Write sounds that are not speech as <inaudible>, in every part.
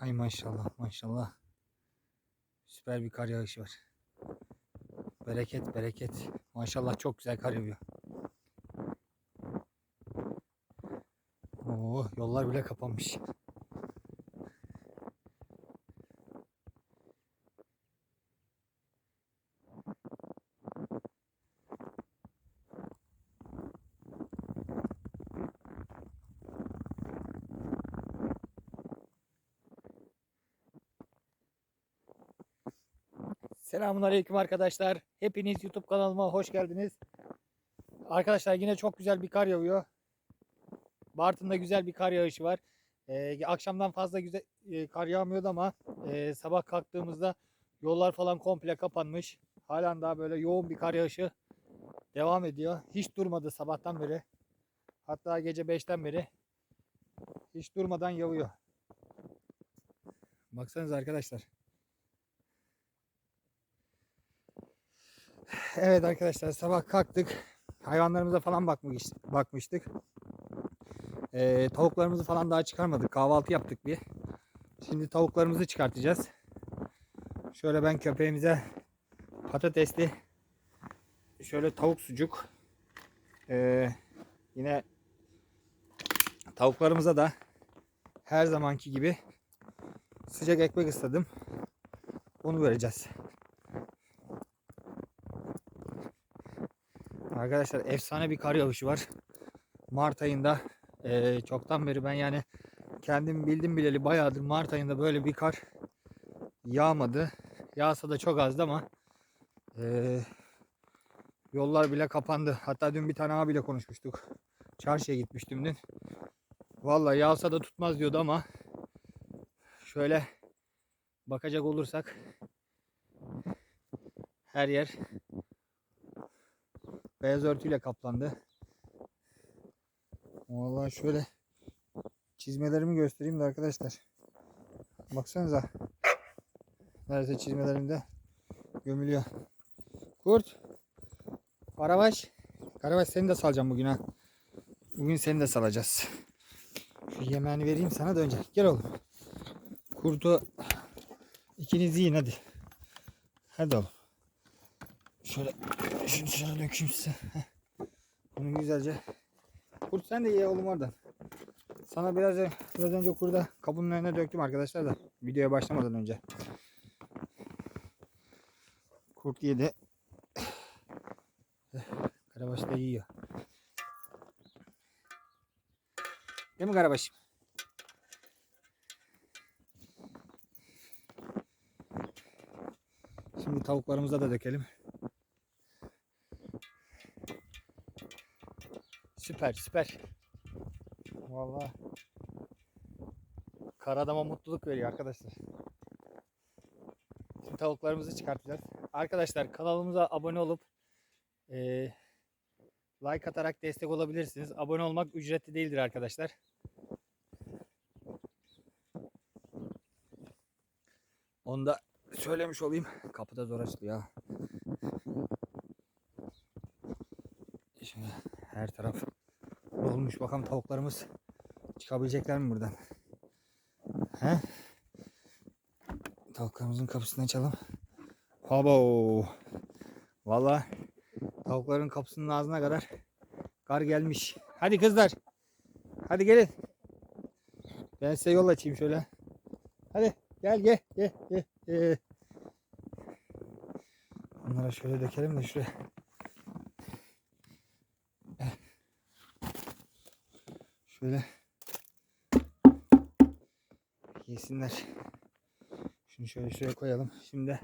Hay maşallah maşallah. Süper bir kar yağışı var. Bereket bereket. Maşallah çok güzel kar yağıyor. Oo, yollar bile kapanmış. Selamun Aleyküm arkadaşlar. Hepiniz YouTube kanalıma hoş geldiniz. Arkadaşlar yine çok güzel bir kar yağıyor. Bartın'da güzel bir kar yağışı var. Ee, akşamdan fazla güzel e, kar yağmıyordu ama e, sabah kalktığımızda yollar falan komple kapanmış. Halen daha böyle yoğun bir kar yağışı devam ediyor. Hiç durmadı sabahtan beri. Hatta gece 5'ten beri hiç durmadan yağıyor. Baksanıza arkadaşlar. Evet arkadaşlar sabah kalktık. Hayvanlarımıza falan bakmış, bakmıştık. Ee, tavuklarımızı falan daha çıkarmadık. Kahvaltı yaptık bir. Şimdi tavuklarımızı çıkartacağız. Şöyle ben köpeğimize patatesli şöyle tavuk sucuk ee, yine tavuklarımıza da her zamanki gibi sıcak ekmek ısladım. Onu vereceğiz. Arkadaşlar efsane bir kar yağışı var. Mart ayında eee, çoktan beri ben yani kendim bildim bileli bayağıdır Mart ayında böyle bir kar yağmadı. Yağsa da çok azdı ama eee, yollar bile kapandı. Hatta dün bir tane abiyle konuşmuştuk. Çarşıya gitmiştim dün. Vallahi yağsa da tutmaz diyordu ama şöyle bakacak olursak her yer beyaz örtüyle kaplandı. Vallahi şöyle çizmelerimi göstereyim de arkadaşlar. Baksanıza. Neredeyse çizmelerimde gömülüyor. Kurt. Karabaş. Karabaş seni de salacağım bugün ha. Bugün seni de salacağız. Şu yemeğini vereyim sana da önce. Gel oğlum. Kurtu ikiniz yiyin hadi. Hadi oğlum. Şöyle şunu şöyle dökeyim size. Bunu güzelce. Kurt sen de ye oğlum oradan. Sana biraz biraz önce kurda kabının önüne döktüm arkadaşlar da videoya başlamadan önce. Kurt yedi. <sighs> Karabaş da yiyor. Değil mi Karabaş? Şimdi tavuklarımıza da dökelim. Süper süper. Vallahi kar adama mutluluk veriyor arkadaşlar. Şimdi tavuklarımızı çıkartacağız. Arkadaşlar kanalımıza abone olup eee, like atarak destek olabilirsiniz. Abone olmak ücretli değildir arkadaşlar. Onu da söylemiş olayım. Kapıda zor açılıyor. Şimdi her taraf dolmuş. Bakalım tavuklarımız çıkabilecekler mi buradan? He? Tavuklarımızın kapısını açalım. Habo. Valla tavukların kapısının ağzına kadar kar gelmiş. Hadi kızlar. Hadi gelin. Ben size yol açayım şöyle. Hadi gel gel gel gel. gel. Bunlara şöyle dökelim de şuraya. Şöyle yesinler. Şunu şöyle şuraya koyalım. Şimdi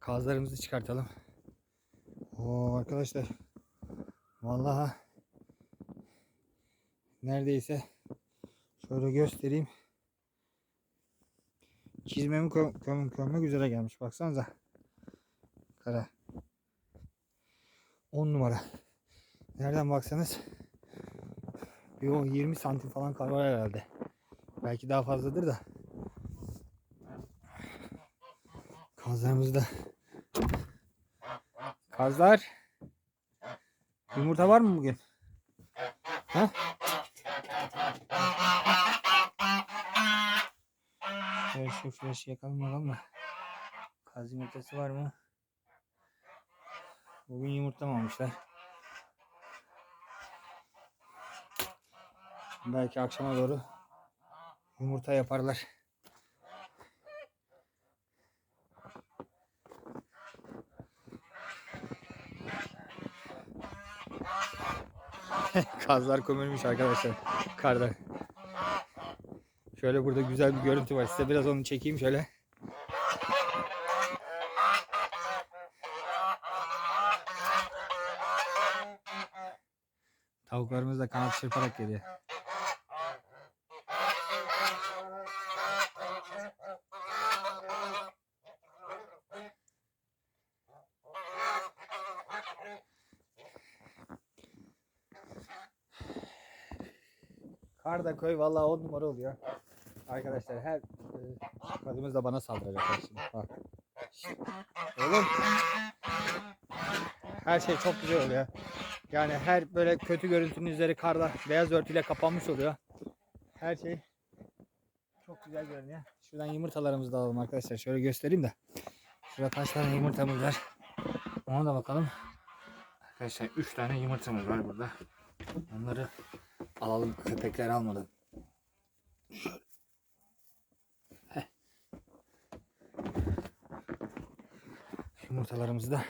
kazlarımızı çıkartalım. Oo arkadaşlar. Vallahi neredeyse şöyle göstereyim. Çizmemi kö köm kömmek üzere gelmiş. Baksanıza. Kara. 10 numara. Nereden baksanız bir o 20 santim falan kar var herhalde. Belki daha fazladır da. Kazlarımız da. Kazlar. Yumurta var mı bugün? Ha? Şöyle şu flaşı yakalım bakalım da. Kaz yumurtası var mı? Bugün yumurtlamamışlar. Belki akşama doğru yumurta yaparlar. <laughs> Kazlar kömürmüş arkadaşlar karda. Şöyle burada güzel bir görüntü var. Size biraz onu çekeyim şöyle. Tavuklarımız da kanat çırparak geliyor. Karda köy vallahi on numara oluyor. Arkadaşlar her e, kadımız da bana saldıracaklar şimdi. Bak. Oğlum. Her şey çok güzel oluyor. Yani her böyle kötü görüntünün üzeri karla beyaz örtüyle kapanmış oluyor. Her şey çok güzel görünüyor. Şuradan yumurtalarımızı da alalım arkadaşlar. Şöyle göstereyim de. Şurada kaç tane yumurtamız var. Ona da bakalım. Arkadaşlar 3 tane yumurtamız var burada. Onları alalım köpekler almadan. Şöyle. Heh. Yumurtalarımızı da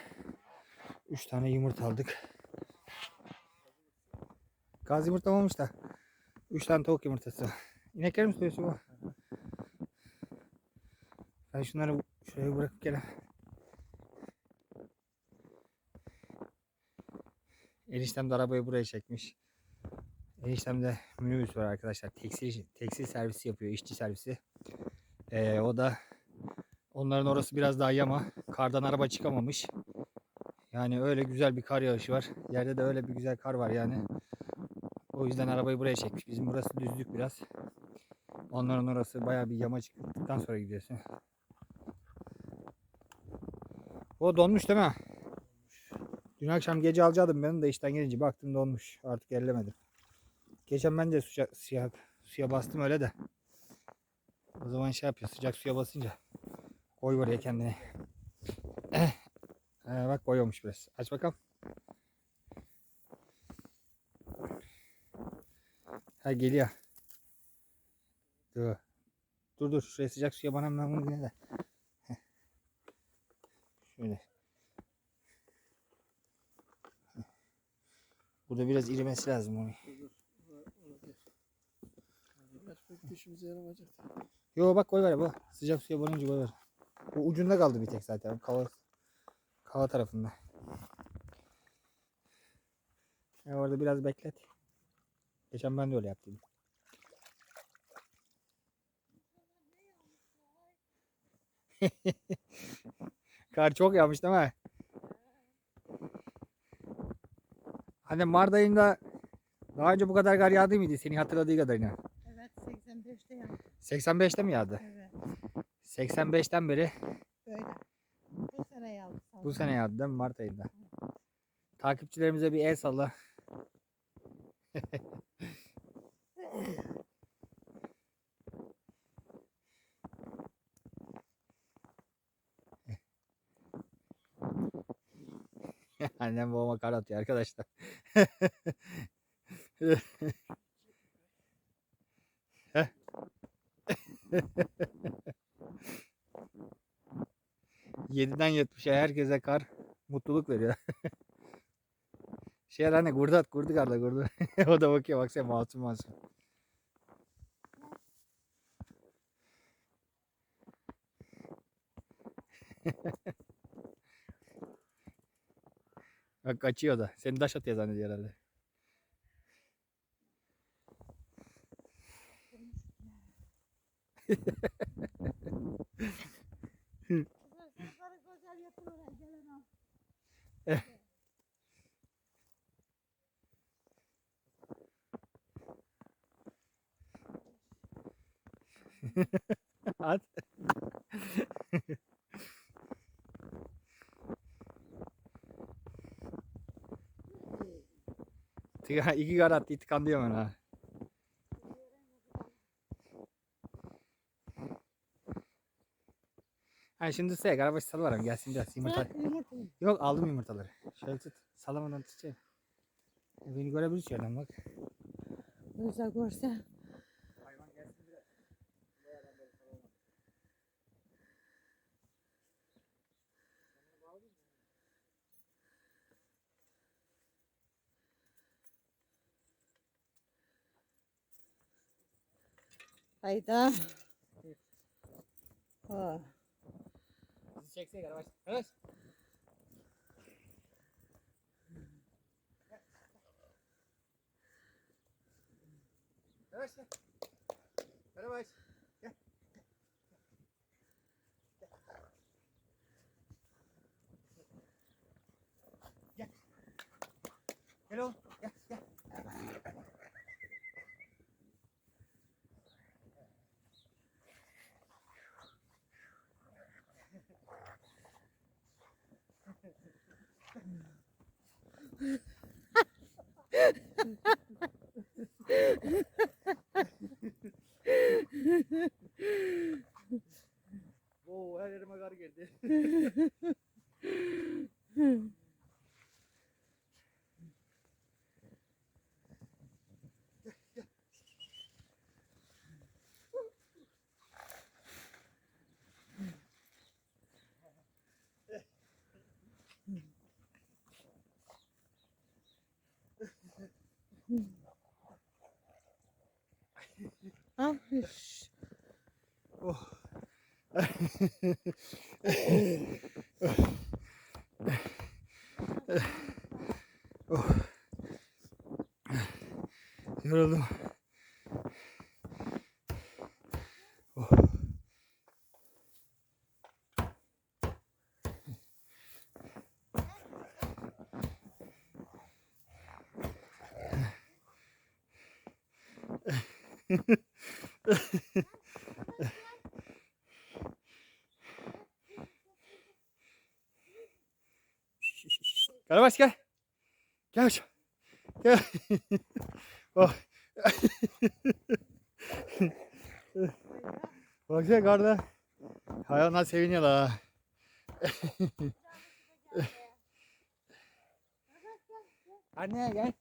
3 tane yumurta aldık. Gaz yumurtlamamış da 3 tane tavuk yumurtası. İnekler mi söylüyorsun bu? Ben şunları şuraya bırakıp gelen. Eniştem de arabayı buraya çekmiş. Eniştemde minibüs var arkadaşlar. Tekstil, tekstil servisi yapıyor. işçi servisi. Ee, o da onların orası biraz daha yama. Kardan araba çıkamamış. Yani öyle güzel bir kar yağışı var. Yerde de öyle bir güzel kar var yani. O yüzden arabayı buraya çekmiş. Bizim burası düzlük biraz. Onların orası bayağı bir yama çıktıktan sonra gidiyorsun. O donmuş değil mi? Dün akşam gece alacaktım ben de işten gelince baktım donmuş. Artık ellemedim. Geçen ben de suya, suya, suya bastım öyle de. O zaman şey yapıyor sıcak suya basınca. Koy oraya kendini. <clears throat> Ee, bak koyuyormuş biraz. Aç bakalım. Ha geliyor. Dur. Dur dur. Şuraya sıcak suya bana ben bunu yine de. Şöyle. Burada biraz irimesi lazım onu. Kaç pek işimize yaramayacak. Yo bak koy var ya bu. Sıcak suya banınca koy var. Bu ucunda kaldı bir tek zaten. Kava, kava tarafında. Ya orada biraz beklet. Geçen ben de öyle yaptım. <laughs> Kar çok yağmış değil mi? Hani Mart ayında daha önce bu kadar kar yağdı mıydı? Seni hatırladığı kadarıyla. Evet 85'te yaptım. 85'te mi yağdı? Evet 85'ten beri böyle. Bu sene yaptım. bu sene yağdı değil mi? Mart ayında. Takipçilerimize bir el salla. <laughs> Annem babama kar atıyor arkadaşlar. <laughs> 7'den 70'e herkese kar mutluluk veriyor. şey hani kurdat kurdu karda kurdu. <laughs> o da bakıyor bak sen masum masum. <laughs> bak kaçıyor da. Seni taş atıyor zannediyor herhalde. At. Te ga ikke gara at det kan det gjøre. Ha şimdi size Karabaş salıverem gelsin biraz yumurta. Yok aldım yumurtaları. Şöyle tut. Salamadan tutacağım. Beni görebilir yerden bak. Görse görse. Hayvan gelsin biraz. Hayda. Ha. Bizi çeksene Karabaş. Karabaş. Karabaş gel. Karabaş. Gel. Gel. Gel oğlum. Gel gel. Oo her yerime kar geldi. Al. Oh. <laughs> oh. Yoruldum. Karabaş gel. Gel hocam. Gel. <laughs> oh. Baksana karda. Hayvanlar seviniyorlar ha. Anne gel.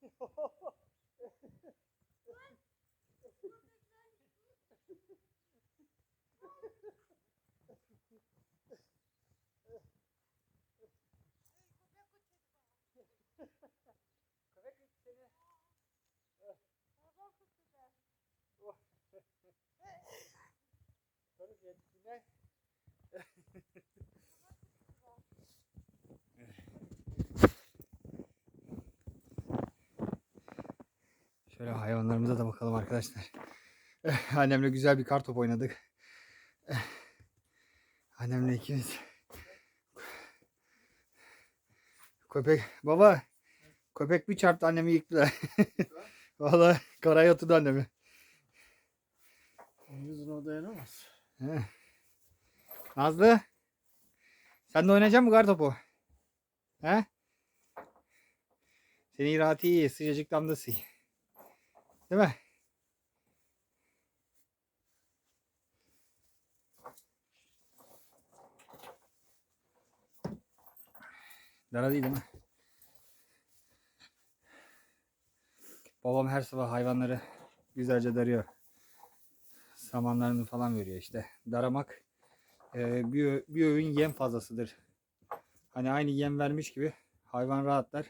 Sonra geldik yine. Şöyle hayvanlarımıza da bakalım arkadaşlar. Eh, Annemle güzel bir kar top oynadık. Eh, Annemle ikimiz. Köpek baba köpek bir çarptı annemi yıktılar. <laughs> Vallahi karaya yatırdı annemi. Yüzün o dayanamaz. He. Nazlı. Sen de oynayacak mısın kar topu? He? Senin rahat iyi. Sıcacık damlası. Değil mi? Dara değil değil mi? Babam her sabah hayvanları güzelce darıyor. Samanlarını falan veriyor işte. Daramak e, bir, bir öğün yem fazlasıdır. Hani aynı yem vermiş gibi hayvan rahatlar.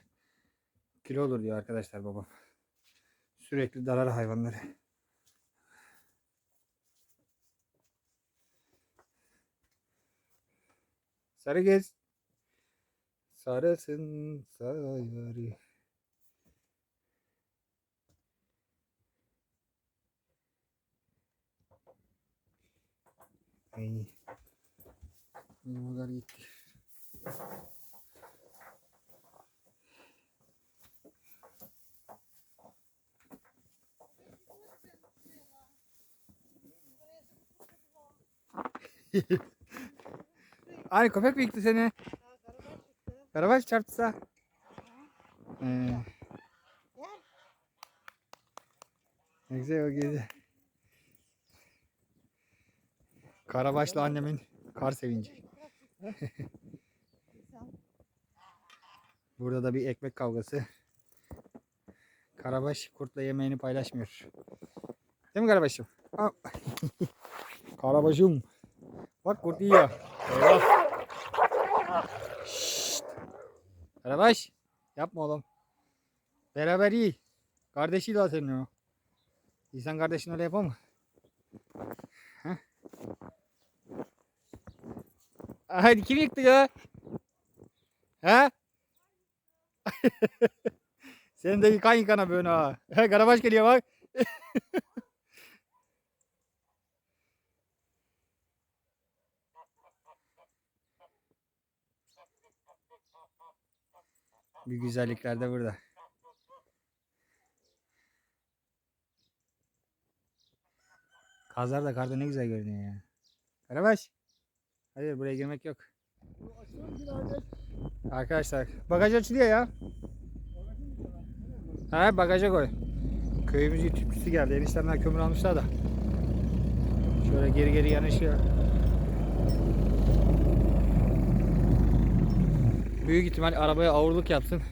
kilo olur diyor arkadaşlar babam. Sürekli darar hayvanları. Sarı gez. Sarısın sarı. Ay. Yamalar gitti. <laughs> Ay köpek mi yıktı seni? Karabaş çarptıysa. Ee, ne güzel o gezi. Karabaş'la annemin kar sevinci. <laughs> Burada da bir ekmek kavgası. Karabaş kurtla yemeğini paylaşmıyor. Değil mi Karabaş'ım? <laughs> Karabaş'ım. Bak kurt yiyor. Eyvah. Şşt. Karabaş. Yapma oğlum. Beraber iyi. Kardeşiyle o senin o. İnsan kardeşin öyle yapar mı? Heh. Kim yıktı ya? Ha? <laughs> Senin de yıkan yıkana böyle ha. Karabaş geliyor bak. <laughs> Bir güzellikler de burada. Kazlar da karda ne güzel görünüyor ya. Karabaş. Hayır buraya girmek yok. Arkadaşlar bagaj açılıyor ya. Ha bagaja koy. Köyümüzün tüpçüsü geldi. Eniştemden kömür almışlar da. Şöyle geri geri yanaşıyor. Büyük ihtimal arabaya ağırlık yapsın.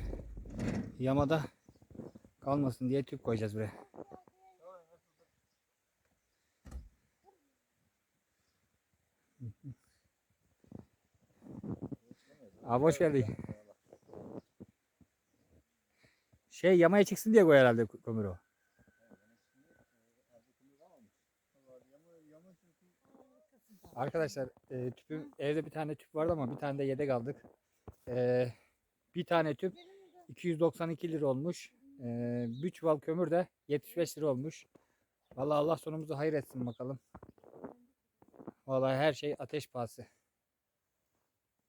Yamada kalmasın diye tüp koyacağız buraya. <laughs> Abi hoş geldin. Şey yamaya çıksın diye koy herhalde kömürü o. Arkadaşlar e, tüpüm evde bir tane tüp vardı ama bir tane de yedek aldık. E, bir tane tüp 292 lira olmuş. E, bir çuval kömür de 75 lira olmuş. Vallahi Allah sonumuzu hayır etsin bakalım. Vallahi her şey ateş pahası.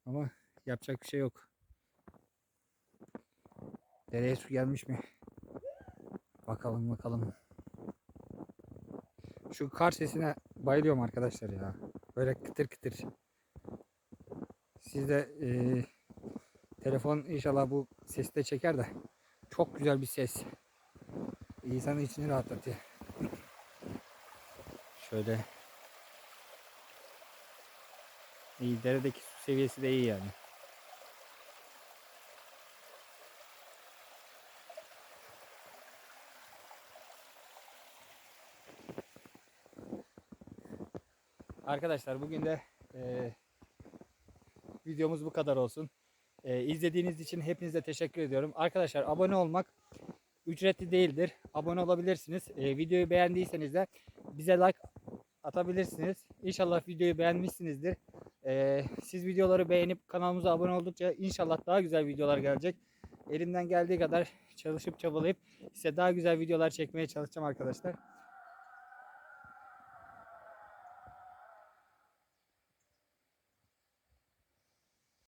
Ama yapacak bir şey yok. Dereye su gelmiş mi? Bakalım bakalım. Şu kar sesine bayılıyorum arkadaşlar ya. Böyle kıtır kıtır. Siz de eee, telefon inşallah bu sesi de çeker de çok güzel bir ses. İnsanın içini rahatlatıyor. Şöyle iyi deredeki su seviyesi de iyi yani. Arkadaşlar bugün de eee, videomuz bu kadar olsun. Eee izlediğiniz için hepinize teşekkür ediyorum. Arkadaşlar abone olmak ücretli değildir. Abone olabilirsiniz. Eee, videoyu beğendiyseniz de bize like atabilirsiniz. İnşallah videoyu beğenmişsinizdir. Eee, siz videoları beğenip kanalımıza abone oldukça inşallah daha güzel videolar gelecek. Elimden geldiği kadar çalışıp çabalayıp size daha güzel videolar çekmeye çalışacağım arkadaşlar.